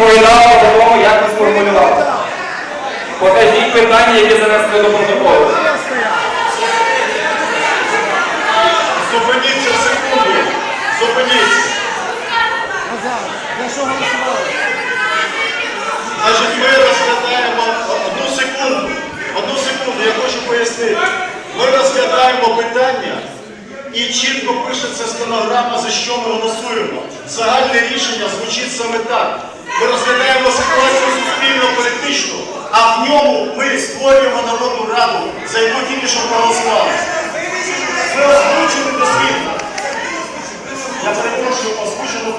відповідала по тому, як ви сформулювали. Покажіть питання, які занесли до протоколу. Зупиніться секунду. Зупиніться. За що голосували? Значить, ми розглядаємо одну секунду. Одну секунду, я хочу пояснити. Ми розглядаємо питання і чітко пишеться стенограма, за що ми голосуємо. Загальне рішення звучить. Суспільно-політичну, а в ньому ми створюємо народну раду, за яку тільки що проголосували.